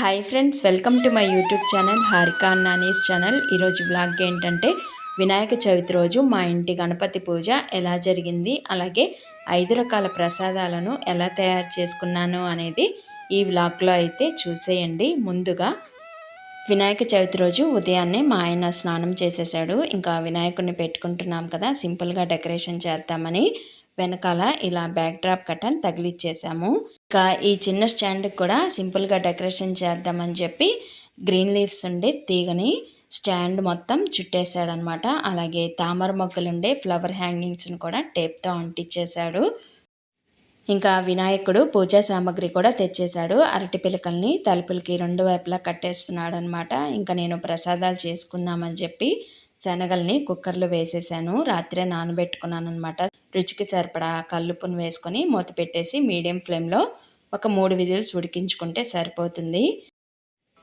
Hi friends welcome to my YouTube channel Harika Nani's channel ఈరోజు vlog ఏంటంటే వినాయక చవితి రోజు మా ఇంటి గణపతి పూజ ఎలా జరిగింది అలాగే ఐదు రకాల ప్రసాదాలను ఎలా తయారు చేసుకున్నాను అనేది ఈ వ్లాగ్లో అయితే చూసేయండి. ముందుగా వినాయక చవితి రోజు ఉదయాన్నే మా ఆయన స్నానం చేసేసాడు ఇంకా వినాయకుడిని పెట్టుకుంటున్నాం కదా సింపుల్గా డెకరేషన్ చేద్దామని. వెనకాల ఇలా బ్యాక్ డ్రాప్ కట్టన్ తగిలిచ్చేసాము. ఇంకా ఈ చిన్న స్టాండ్కి కూడా సింపుల్గా డెకరేషన్ చేద్దామని చెప్పి గ్రీన్ లీవ్స్ ఉండే తీగని స్టాండ్ మొత్తం చుట్టేశాడనమాట. అలాగే తామర మొగ్గలుండే ఫ్లవర్ హ్యాంగింగ్స్ని కూడా టేప్తో అంటించేశాడు ఇంకా వినాయకుడు పూజా సామాగ్రి కూడా తెచ్చేశాడు. అరటి పిలకల్ని తలుపులకి రెండు వైపులా కట్టేస్తున్నాడు అనమాట ఇంకా నేను ప్రసాదాలు చేసుకుందామని చెప్పి శనగల్ని కుక్కర్లో వేసేసాను. రాత్రే నానబెట్టుకున్నాను అనమాట రుచికి సరిపడా కల్లుపును వేసుకొని మూత పెట్టేసి మీడియం ఫ్లేమ్లో ఒక మూడు విజిల్స్ ఉడికించుకుంటే సరిపోతుంది.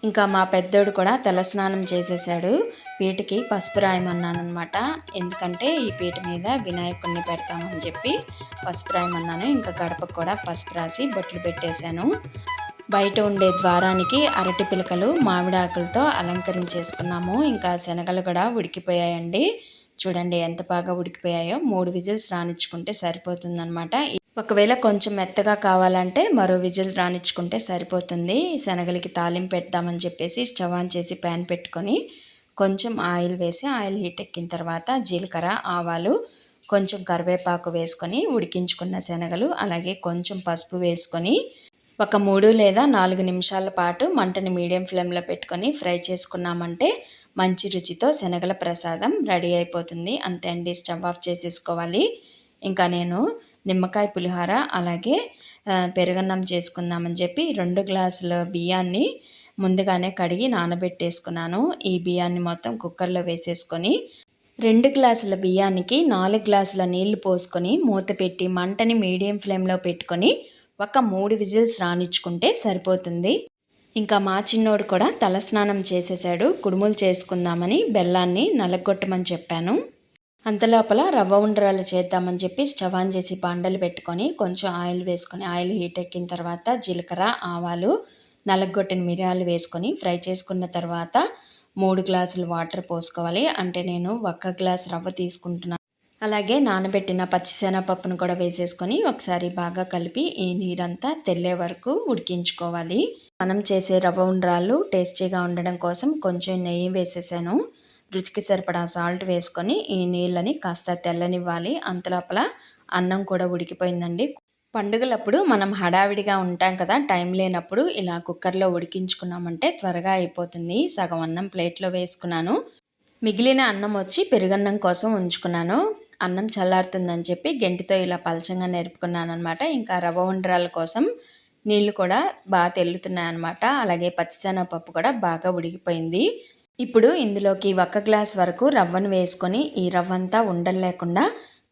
ఇంకా మా పెద్దోడు కూడా తలస్నానం చేసేసాడు. పీటకి పసుపు రాయమన్నాను అనమాట ఎందుకంటే ఈ పీట మీద వినాయకుడిని పెడతామని చెప్పి పసుపు రాయమన్నాను. ఇంకా గడపకు కూడా పసుపు రాసి బొట్లు పెట్టేశాను. బయట ఉండే ద్వారానికి అరటి పిలకలు మామిడాకులతో అలంకరించేసుకున్నాము. ఇంకా శనగలు కూడా ఉడికిపోయాయండి. చూడండి ఎంత బాగా ఉడికిపోయాయో. మూడు విజిల్స్ రానిచ్చుకుంటే సరిపోతుందనమాట ఒకవేళ కొంచెం మెత్తగా కావాలంటే మరో విజిల్ రానిచ్చుకుంటే సరిపోతుంది. శనగలకి తాలింపు పెడదామని చెప్పేసి స్టవ్ ఆన్ చేసి ప్యాన్ పెట్టుకొని కొంచెం ఆయిల్ వేసి ఆయిల్ హీట్ ఎక్కిన తర్వాత జీలకర్ర ఆవాలు కొంచెం కరివేపాకు వేసుకొని ఉడికించుకున్న శనగలు అలాగే కొంచెం పసుపు వేసుకొని ఒక మూడు లేదా నాలుగు నిమిషాల పాటు మంటని మీడియం ఫ్లేమ్లో పెట్టుకొని ఫ్రై చేసుకున్నామంటే మంచి రుచితో శనగల ప్రసాదం రెడీ అయిపోతుంది. అంతే అండి స్టవ్ ఆఫ్ చేసేసుకోవాలి. ఇంకా నేను నిమ్మకాయ పులిహోర అలాగే పెరుగన్నం చేసుకుందామని చెప్పి రెండు గ్లాసుల బియ్యాన్ని ముందుగానే కడిగి నానబెట్టేసుకున్నాను. ఈ బియ్యాన్ని మొత్తం కుక్కర్లో వేసేసుకొని రెండు గ్లాసుల బియ్యానికి నాలుగు గ్లాసుల నీళ్ళు పోసుకొని మూత పెట్టి మంటని మీడియం ఫ్లేమ్లో పెట్టుకొని ఒక మూడు విజిల్స్ రానిచ్చుకుంటే సరిపోతుంది. ఇంకా మా చిన్నోడు కూడా తలస్నానం చేసేసాడు. కుడుములు చేసుకుందామని బెల్లాన్ని నలగొట్టమని చెప్పాను. అంతలోపల రవ్వ ఉండరాలు చేద్దామని చెప్పి స్టవ్ ఆన్ చేసి పాండలు పెట్టుకొని కొంచెం ఆయిల్ వేసుకొని ఆయిల్ హీట్ ఎక్కిన తర్వాత జీలకర్ర ఆవాలు నలగొట్టిన మిరియాలు వేసుకొని ఫ్రై చేసుకున్న తర్వాత మూడు గ్లాసులు వాటర్ పోసుకోవాలి. అంటే నేను ఒక్క గ్లాస్ రవ్వ తీసుకుంటున్నాను అలాగే నానబెట్టిన పచ్చిశనగపప్పును కూడా వేసేసుకొని ఒకసారి బాగా కలిపి ఈ నీరంతా తెల్లే వరకు ఉడికించుకోవాలి. మనం చేసే రవ్వ ఉండ్రాలు టేస్టీగా ఉండడం కోసం కొంచెం నెయ్యి వేసేసాను. రుచికి సరిపడా సాల్ట్ వేసుకొని ఈ నీళ్ళని కాస్త తెల్లనివ్వాలి. అంతలోపల అన్నం కూడా ఉడికిపోయిందండి. పండుగలప్పుడు మనం హడావిడిగా ఉంటాం కదా టైం లేనప్పుడు ఇలా కుక్కర్లో ఉడికించుకున్నామంటే త్వరగా అయిపోతుంది. సగం అన్నం ప్లేట్లో వేసుకున్నాను. మిగిలిన అన్నం వచ్చి పెరుగన్నం కోసం ఉంచుకున్నాను. అన్నం చల్లారుతుందని చెప్పి గెంటితో ఇలా పలచంగా నేర్పుకున్నాను అనమాట ఇంకా రవ్వ ఉండరాల కోసం నీళ్ళు కూడా బాగా తెల్లుతున్నాయి అనమాట అలాగే పచ్చిశనగపప్పు కూడా బాగా ఉడికిపోయింది. ఇప్పుడు ఇందులోకి ఒక గ్లాస్ వరకు రవ్వను వేసుకొని ఈ రవ్వ అంతా ఉండలు లేకుండా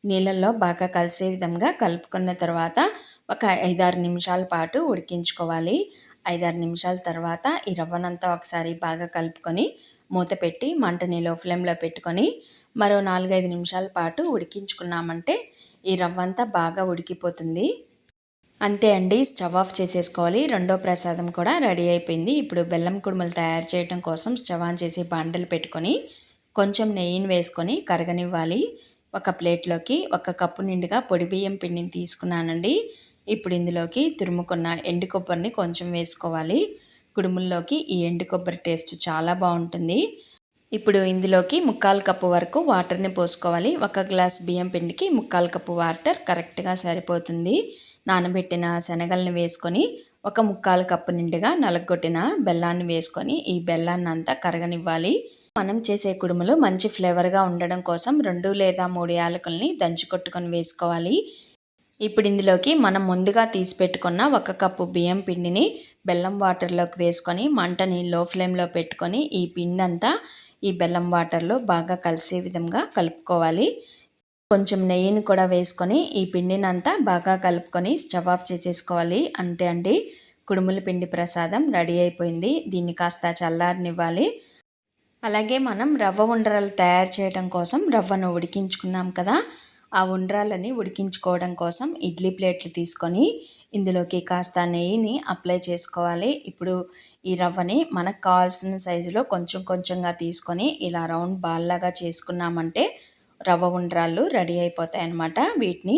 నీళ్ళల్లో బాగా కలిసే విధంగా కలుపుకున్న తర్వాత ఒక ఐదారు నిమిషాల పాటు ఉడికించుకోవాలి. ఐదారు నిమిషాల తర్వాత ఈ రవ్వనంతా ఒకసారి బాగా కలుపుకొని మూత పెట్టి మంటని లో ఫ్లేమ్లో పెట్టుకొని మరో నాలుగైదు నిమిషాల పాటు ఉడికించుకున్నామంటే ఈ రవ్వ అంతా బాగా ఉడికిపోతుంది. అంతే అండి స్టవ్ ఆఫ్ చేసేసుకోవాలి. రెండో ప్రసాదం కూడా రెడీ అయిపోయింది. ఇప్పుడు బెల్లం కుడుములు తయారు చేయడం కోసం స్టవ్ ఆన్ చేసి బాండలు పెట్టుకొని కొంచెం నెయ్యిని వేసుకొని కరగనివ్వాలి. ఒక ప్లేట్లోకి ఒక కప్పు నిండుగా పొడి బియ్యం పిండిని తీసుకున్నానండి. ఇప్పుడు ఇందులోకి తురుముకున్న ఎండు కొబ్బరిని కొంచెం వేసుకోవాలి. కుడుముల్లోకి ఈ ఎండు కొబ్బరి టేస్ట్ చాలా బాగుంటుంది. ఇప్పుడు ఇందులోకి ముక్కాలు కప్పు వరకు వాటర్ని పోసుకోవాలి. ఒక గ్లాస్ బియ్యం పిండికి ముక్కాలు కప్పు వాటర్ కరెక్ట్గా సరిపోతుంది. నానబెట్టిన శనగల్ని వేసుకొని ఒక ముక్కాలు కప్పు నిండుగా నలగొట్టిన బెల్లాన్ని వేసుకొని ఈ బెల్లాన్ని అంతా కరగనివ్వాలి. మనం చేసే కుడుములు మంచి ఫ్లేవర్గా ఉండడం కోసం రెండు లేదా మూడు యాలకుల్ని దంచి కొట్టుకొని వేసుకోవాలి. ఇప్పుడు ఇందులోకి మనం ముందుగా తీసి పెట్టుకున్న ఒక కప్పు బియ్యం పిండిని బెల్లం వాటర్లోకి వేసుకొని మంటని లో ఫ్లేమ్లో పెట్టుకొని ఈ పిండి అంతా ఈ బెల్లం వాటర్లో బాగా కలిసే విధంగా కలుపుకోవాలి. కొంచెం నెయ్యిని కూడా వేసుకొని ఈ పిండిని అంతా బాగా కలుపుకొని స్టవ్ ఆఫ్ చేసేసుకోవాలి. అంతే అండి. కుడుముల పిండి ప్రసాదం రెడీ అయిపోయింది. దీన్ని కాస్త చల్లారనివ్వాలి. అలాగే మనం రవ్వ ఉండరాలు తయారు చేయడం కోసం రవ్వను ఉడికించుకున్నాం కదా. ఆ ఉండ్రాలని ఉడికించుకోవడం కోసం ఇడ్లీ ప్లేట్లు తీసుకొని ఇందులోకి కాస్త నెయ్యిని అప్లై చేసుకోవాలి. ఇప్పుడు ఈ రవ్వని మనకు కావాల్సిన సైజులో కొంచెం కొంచెంగా తీసుకొని ఇలా రౌండ్ బాల్లాగా చేసుకున్నామంటే రవ్వ ఉండ్రాళ్ళు రెడీ అయిపోతాయి అన్నమాట వీటిని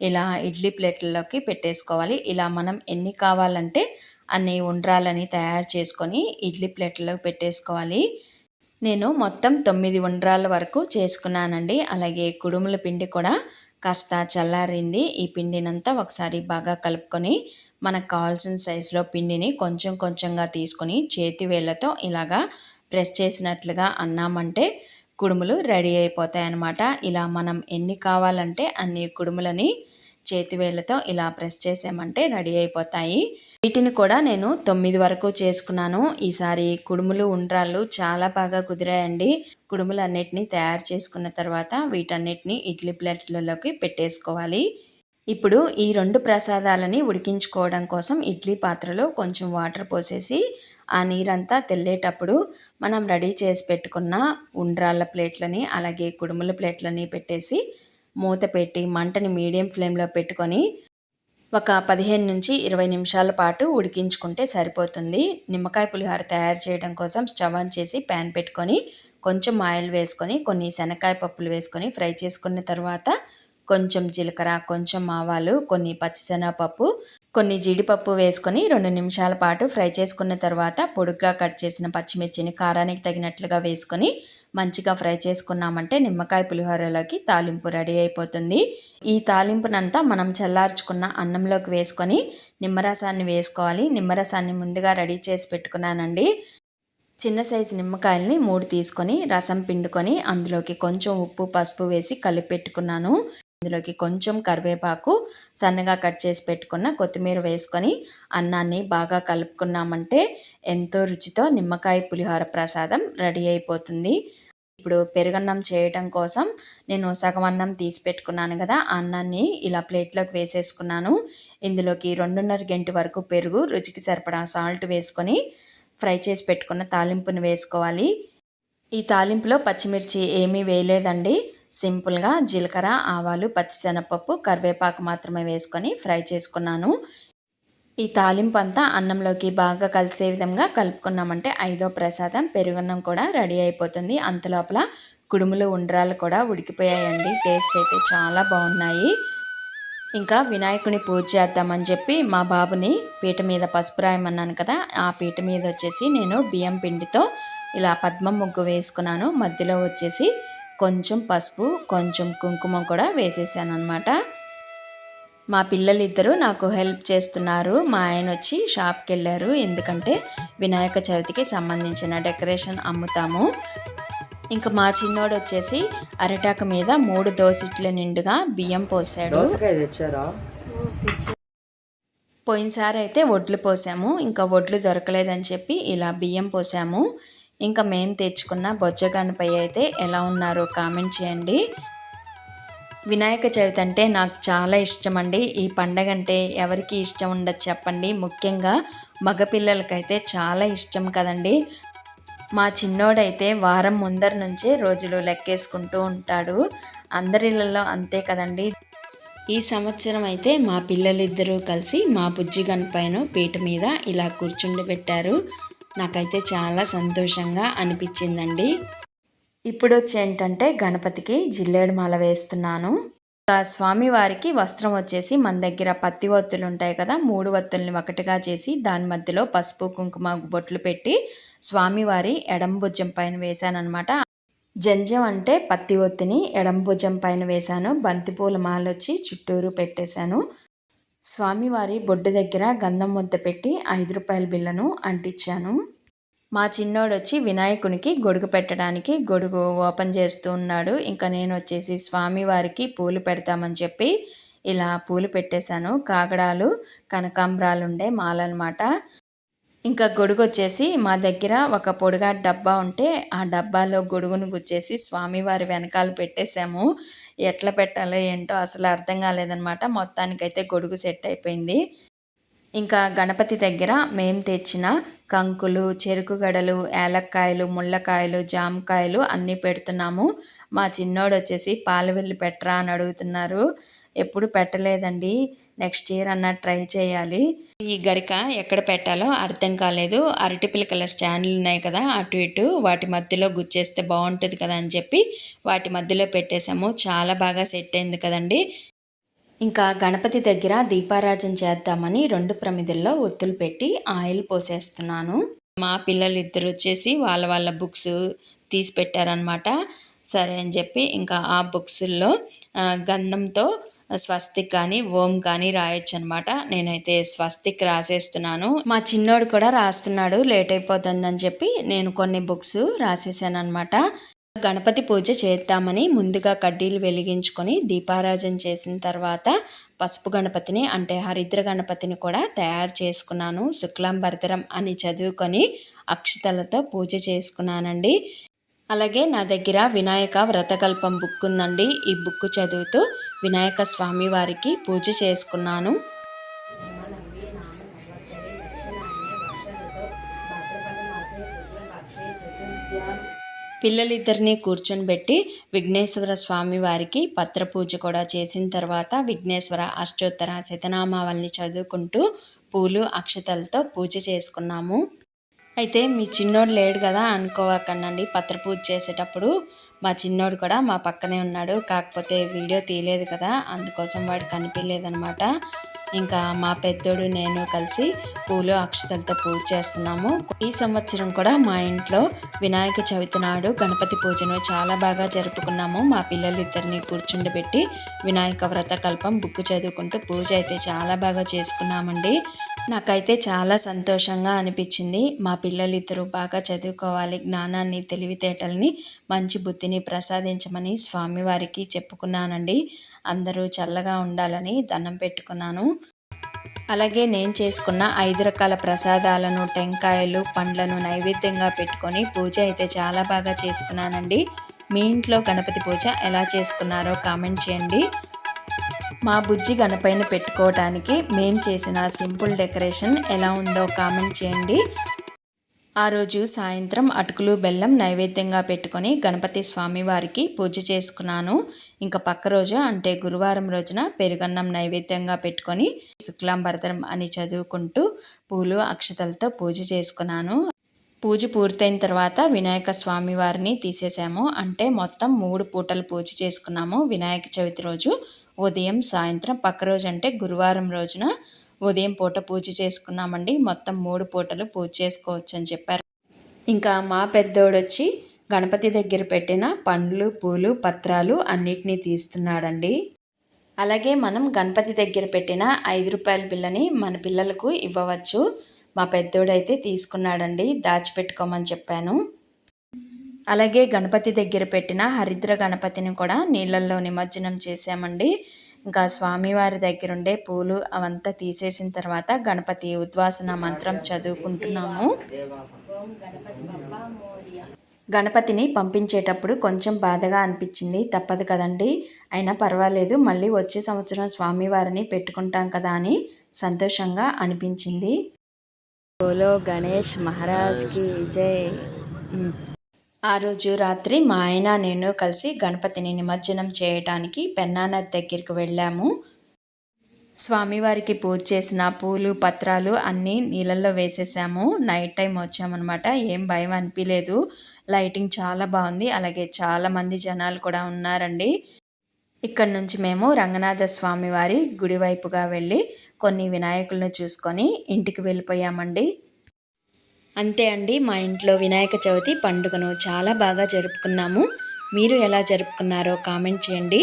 ఇలా ఇడ్లీ ప్లేట్లలోకి పెట్టేసుకోవాలి. ఇలా మనం ఎన్ని కావాలంటే అన్ని ఉండ్రాలని తయారు చేసుకొని ఇడ్లీ ప్లేట్లలో పెట్టేసుకోవాలి. నేను మొత్తం తొమ్మిది ఉండ్రాల వరకు చేసుకున్నానండి. అలాగే కుడుముల పిండి కూడా కాస్త చల్లారింది. ఈ పిండినంతా ఒకసారి బాగా కలుపుకొని మనకు కావాల్సిన సైజులో పిండిని కొంచెం కొంచెంగా తీసుకొని చేతి వేళ్ళతో ఇలాగా ప్రెస్ చేసినట్లుగా అన్నామంటే కుడుములు రెడీ అయిపోతాయి అన్నమాట ఇలా మనం ఎన్ని కావాలంటే అన్ని కుడుములని చేతివేళ్ళతో ఇలా ప్రెస్ చేసామంటే రెడీ అయిపోతాయి. వీటిని కూడా నేను తొమ్మిది వరకు చేసుకున్నాను. ఈసారి కుడుములు ఉండ్రాళ్ళు చాలా బాగా కుదిరాయండి. కుడుములు అన్నిటినీ తయారు చేసుకున్న తర్వాత వీటన్నిటిని ఇడ్లీ ప్లేట్లలోకి పెట్టేసుకోవాలి. ఇప్పుడు ఈ రెండు ప్రసాదాలని ఉడికించుకోవడం కోసం ఇడ్లీ పాత్రలో కొంచెం వాటర్ పోసేసి ఆ నీరంతా తెల్లేటప్పుడు మనం రెడీ చేసి పెట్టుకున్న ఉండ్రాళ్ళ ప్లేట్లని అలాగే కుడుముల ప్లేట్లని పెట్టేసి మూత పెట్టి మంటని మీడియం ఫ్లేమ్లో పెట్టుకొని ఒక పదిహేను నుంచి ఇరవై నిమిషాల పాటు ఉడికించుకుంటే సరిపోతుంది. నిమ్మకాయ పులిహోర తయారు చేయడం కోసం స్టవ్ ఆన్ చేసి ప్యాన్ పెట్టుకొని కొంచెం ఆయిల్ వేసుకొని కొన్ని శనక్కాయ పప్పులు వేసుకొని ఫ్రై చేసుకున్న తర్వాత కొంచెం జీలకర్ర కొంచెం ఆవాలు కొన్ని పచ్చిశనగపప్పు కొన్ని జీడిపప్పు వేసుకొని రెండు నిమిషాల పాటు ఫ్రై చేసుకున్న తర్వాత పొడుగ్గా కట్ చేసిన పచ్చిమిర్చిని కారానికి తగినట్లుగా వేసుకొని మంచిగా ఫ్రై చేసుకున్నామంటే నిమ్మకాయ పులిహోరలోకి తాలింపు రెడీ అయిపోతుంది. ఈ తాలింపునంతా మనం చల్లార్చుకున్న అన్నంలోకి వేసుకొని నిమ్మరసాన్ని వేసుకోవాలి. నిమ్మరసాన్ని ముందుగా రెడీ చేసి పెట్టుకున్నానండి. చిన్న సైజు నిమ్మకాయల్ని మూడు తీసుకొని రసం పిండుకొని అందులోకి కొంచెం ఉప్పు పసుపు వేసి కలిపి పెట్టుకున్నాను ఇందులోకి కొంచెం కరివేపాకు సన్నగా కట్ చేసి పెట్టుకున్న కొత్తిమీర వేసుకొని అన్నాన్ని బాగా కలుపుకున్నామంటే ఎంతో రుచితో నిమ్మకాయ పులిహోర ప్రసాదం రెడీ అయిపోతుంది. ఇప్పుడు పెరుగన్నం చేయటం కోసం నేను సగం అన్నం తీసి పెట్టుకున్నాను కదా అన్నాన్ని ఇలా ప్లేట్లోకి వేసేసుకున్నాను. ఇందులోకి రెండున్నర గంట వరకు పెరుగు రుచికి సరిపడా సాల్ట్ వేసుకొని ఫ్రై చేసి పెట్టుకున్న తాలింపును వేసుకోవాలి. ఈ తాలింపులో పచ్చిమిర్చి ఏమీ వేయలేదండి. సింపుల్గా జీలకర్ర ఆవాలు పచ్చిశనగపప్పు కరివేపాకు మాత్రమే వేసుకొని ఫ్రై చేసుకున్నాను. ఈ తాలింపు అంతా అన్నంలోకి బాగా కలిసే విధంగా కలుపుకున్నామంటే ఐదో ప్రసాదం పెరుగున్నం కూడా రెడీ అయిపోతుంది. అంతలోపల కుడుములు ఉండ్రాలు కూడా ఉడికిపోయాయండి. టేస్ట్ అయితే చాలా బాగున్నాయి. ఇంకా వినాయకుని పూజ చేద్దామని చెప్పి మా బాబుని పీట మీద పసుపు రాయమన్నాను కదా ఆ పీట మీద వచ్చేసి నేను బియ్యం పిండితో ఇలా పద్మం ముగ్గు వేసుకున్నాను. మధ్యలో వచ్చేసి కొంచెం పసుపు కొంచెం కుంకుమ కూడా వేసేసాను అనమాట మా పిల్లలిద్దరూ నాకు హెల్ప్ చేస్తున్నారు. మా ఆయన వచ్చి షాప్కి వెళ్ళారు ఎందుకంటే వినాయక చవితికి సంబంధించిన డెకరేషన్ అమ్ముతాము. ఇంకా మా చిన్నోడు వచ్చేసి అరిటాకు మీద మూడు దోసిట్ల నిండుగా బియ్యం పోసాడు. పోయినసారి అయితే వడ్లు పోసాము. ఇంకా వడ్లు దొరకలేదని చెప్పి ఇలా బియ్యం పోసాము. ఇంకా మేము తెచ్చుకున్న బొజ్జగనపై అయితే ఎలా ఉన్నారో కామెంట్ చేయండి. వినాయక చవితి అంటే నాకు చాలా ఇష్టం అండి ఈ పండగ అంటే ఎవరికి ఇష్టం ఉండదు చెప్పండి. ముఖ్యంగా మగపిల్లలకైతే చాలా ఇష్టం కదండి. మా చిన్నోడైతే వారం ముందర నుంచే రోజులు లెక్కేసుకుంటూ ఉంటాడు. అందరిళ్ళలో అంతే కదండి. ఈ సంవత్సరం అయితే మా పిల్లలిద్దరూ కలిసి మా బుజ్జి పైన పీట మీద ఇలా కూర్చుండి పెట్టారు. నాకైతే చాలా సంతోషంగా అనిపించిందండి. ఇప్పుడు వచ్చి ఏంటంటే గణపతికి జిల్లేడు మాల వేస్తున్నాను. స్వామివారికి వస్త్రం వచ్చేసి మన దగ్గర పత్తి ఒత్తులు ఉంటాయి కదా మూడు ఒత్తుల్ని ఒకటిగా చేసి దాని మధ్యలో పసుపు కుంకుమ బొట్లు పెట్టి స్వామివారి ఎడం భుజం పైన వేశానమాట అనమాట జంజం అంటే పత్తి ఒత్తిని ఎడం భుజం పైన వేశాను. బంతిపూల మాలొచ్చి చుట్టూరు పెట్టేశాను. స్వామివారి బొడ్డు దగ్గర గంధం ముద్ద పెట్టి ఐదు రూపాయల బిల్లను అంటించాను. మా చిన్నోడు వచ్చి వినాయకునికి గొడుగు పెట్టడానికి గొడుగు ఓపెన్ చేస్తూ ఉన్నాడు. ఇంకా నేను వచ్చేసి స్వామివారికి పూలు పెడతామని చెప్పి ఇలా పూలు పెట్టేశాను. కాగడాలు కనకాంబరాలు ఉండే మాలన్నమాట. ఇంకా గొడుగు వచ్చేసి మా దగ్గర ఒక పొడిగా డబ్బా ఉంటే ఆ డబ్బాలో గొడుగును గుచ్చేసి స్వామివారి వెనకాల పెట్టేశాము. ఎట్లా పెట్టాలో ఏంటో అసలు అర్థం కాలేదనమాట మొత్తానికైతే గొడుగు సెట్ అయిపోయింది. ఇంకా గణపతి దగ్గర మేము తెచ్చిన కంకులు చెరుకు గడలు ఏలక్కాయలు ముళ్ళకాయలు జామకాయలు అన్నీ పెడుతున్నాము. మా చిన్నోడు వచ్చేసి పాలు వెళ్ళి పెట్టరా అని అడుగుతున్నారు. ఎప్పుడు పెట్టలేదండి. నెక్స్ట్ ఇయర్ అన్న ట్రై చేయాలి. ఈ గరిక ఎక్కడ పెట్టాలో అర్థం కాలేదు. అరటి పిలకల స్టాండ్లు ఉన్నాయి కదా అటు ఇటు. వాటి మధ్యలో గుచ్చేస్తే బాగుంటుంది కదా అని చెప్పి వాటి మధ్యలో పెట్టేశాము. చాలా బాగా సెట్ అయింది కదండి. ఇంకా గణపతి దగ్గర దీపారాజన చేద్దామని రెండు ప్రమిదల్లో ఒత్తులు పెట్టి ఆయిల్ పోసేస్తున్నాను. మా పిల్లలు ఇద్దరు వచ్చేసి వాళ్ళ వాళ్ళ బుక్స్ తీసి పెట్టారనమాట సరే అని చెప్పి ఇంకా ఆ బుక్స్ల్లో గంధంతో స్వస్తిక్ కానీ ఓం కానీ రాయొచ్చు అనమాట నేనైతే స్వస్తిక్ రాసేస్తున్నాను. మా చిన్నోడు కూడా రాస్తున్నాడు లేట్ అయిపోతుందని చెప్పి నేను కొన్ని బుక్స్ రాసేసాను అనమాట గణపతి పూజ చేద్దామని ముందుగా కడ్డీలు వెలిగించుకొని దీపారాజన చేసిన తర్వాత పసుపు గణపతిని అంటే హరిద్ర గణపతిని కూడా తయారు చేసుకున్నాను. శుక్లాంబరతరం అని చదువుకొని అక్షతలతో పూజ చేసుకున్నానండి. అలాగే నా దగ్గర వినాయక వ్రతకల్పం బుక్ ఉందండి. ఈ బుక్ చదువుతూ వినాయక స్వామి వారికి పూజ చేసుకున్నాను. పిల్లలిద్దరినీ కూర్చొనిబెట్టి విఘ్నేశ్వర స్వామి వారికి పత్ర పూజ కూడా చేసిన తర్వాత విఘ్నేశ్వర అష్టోత్తర శతనామావల్ని చదువుకుంటూ పూలు అక్షతలతో పూజ చేసుకున్నాము. అయితే మీ చిన్నోడు లేడు కదా అనుకోవకండి పత్ర పూజ చేసేటప్పుడు. మా చిన్నోడు కూడా మా పక్కనే ఉన్నాడు. కాకపోతే వీడియో తీయలేదు కదా అందుకోసం వాడు కనిపించలేదనమాట ఇంకా మా పెద్దోడు నేను కలిసి పూలు అక్షతలతో పూజ చేస్తున్నాము. ఈ సంవత్సరం కూడా మా ఇంట్లో వినాయక చవితి నాడు గణపతి పూజను చాలా బాగా జరుపుకున్నాము. మా పిల్లలిద్దరిని కూర్చుండబెట్టి వినాయక వ్రత కల్పం బుక్ చదువుకుంటూ పూజ అయితే చాలా బాగా చేసుకున్నామండి. నాకైతే చాలా సంతోషంగా అనిపించింది. మా పిల్లలిద్దరూ బాగా చదువుకోవాలి జ్ఞానాన్ని తెలివితేటల్ని మంచి బుద్ధిని ప్రసాదించమని స్వామివారికి చెప్పుకున్నానండి. అందరూ చల్లగా ఉండాలని దండం పెట్టుకున్నాను. అలాగే నేను చేసుకున్న ఐదు రకాల ప్రసాదాలను టెంకాయలు పండ్లను నైవేద్యంగా పెట్టుకొని పూజ అయితే చాలా బాగా చేసుకున్నానండి. మీ ఇంట్లో గణపతి పూజ ఎలా చేసుకున్నారో కామెంట్ చేయండి. మా బుజ్జి గణపైన పెట్టుకోవడానికి మేము చేసిన సింపుల్ డెకరేషన్ ఎలా ఉందో కామెంట్ చేయండి. ఆ రోజు సాయంత్రం అటుకులు బెల్లం నైవేద్యంగా పెట్టుకొని గణపతి స్వామి వారికి పూజ చేసుకున్నాను. ఇంకా పక్క రోజు అంటే గురువారం రోజున పెరుగన్నం నైవేద్యంగా పెట్టుకొని శుక్లాంబరతరం అని చదువుకుంటూ పూలు అక్షతలతో పూజ చేసుకున్నాను. పూజ పూర్తయిన తర్వాత వినాయక స్వామి వారిని తీసేసాము అంటే మొత్తం మూడు పూటలు పూజ చేసుకున్నాము. వినాయక చవితి రోజు ఉదయం సాయంత్రం పక్క రోజు అంటే గురువారం రోజున ఉదయం పూట పూజ చేసుకున్నామండి. మొత్తం మూడు పూటలు పూజ చేసుకోవచ్చు అని చెప్పారు. ఇంకా మా పెద్దోడొచ్చి గణపతి దగ్గర పెట్టిన పండ్లు పూలు పత్రాలు అన్నిటినీ తీస్తున్నాడండి. అలాగే మనం గణపతి దగ్గర పెట్టిన ఐదు రూపాయల బిల్లని మన పిల్లలకు ఇవ్వవచ్చు. మా పెద్దోడైతే తీసుకున్నాడండి. దాచిపెట్టుకోమని చెప్పాను. అలాగే గణపతి దగ్గర పెట్టిన హరిద్ర గణపతిని కూడా నీళ్ళల్లో నిమజ్జనం చేసామండి ఇంకా స్వామివారి దగ్గర ఉండే పూలు అవంతా తీసేసిన తర్వాత గణపతి ఉద్వాసన మంత్రం చదువుకుంటున్నాము. గణపతిని పంపించేటప్పుడు కొంచెం బాధగా అనిపించింది. తప్పదు కదండి. అయినా పర్వాలేదు. మళ్ళీ వచ్చే సంవత్సరం స్వామివారిని పెట్టుకుంటాం కదా అని సంతోషంగా అనిపించింది. బోలో గణేష్ మహారాజ్కి జై. ఆ రోజు రాత్రి మా ఆయన నేను కలిసి గణపతిని నిమజ్జనం చేయటానికి పెన్నానది దగ్గరికి వెళ్ళాము. స్వామివారికి పూజ చేసిన పూలు పత్రాలు అన్నీ నీళ్ళల్లో వేసేసాము. నైట్ టైం వచ్చామన్నమాట. ఏం భయం అనిపించలేదు లైటింగ్ చాలా బాగుంది. అలాగే చాలామంది జనాలు కూడా ఉన్నారండి. ఇక్కడ నుంచి మేము రంగనాథ స్వామి వారి గుడి వైపుగా వెళ్ళి కొన్ని వినాయకులను చూసుకొని ఇంటికి వెళ్ళిపోయామండి. అంతే అండి మా ఇంట్లో వినాయక చవితి పండుగను చాలా బాగా జరుపుకున్నాము. మీరు ఎలా జరుపుకున్నారో కామెంట్ చేయండి.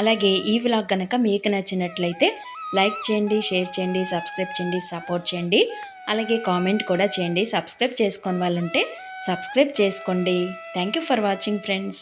అలాగే ఈ వ్లాగ్ కనుక మీకు నచ్చినట్లయితే లైక్ చేయండి షేర్ చేయండి సబ్స్క్రైబ్ చేయండి సపోర్ట్ చేయండి. అలాగే కామెంట్ కూడా చేయండి. సబ్స్క్రైబ్ చేసుకోని వాళ్ళు ఉంటే సబ్స్క్రైబ్ చేసుకోండి. Thank you for watching friends.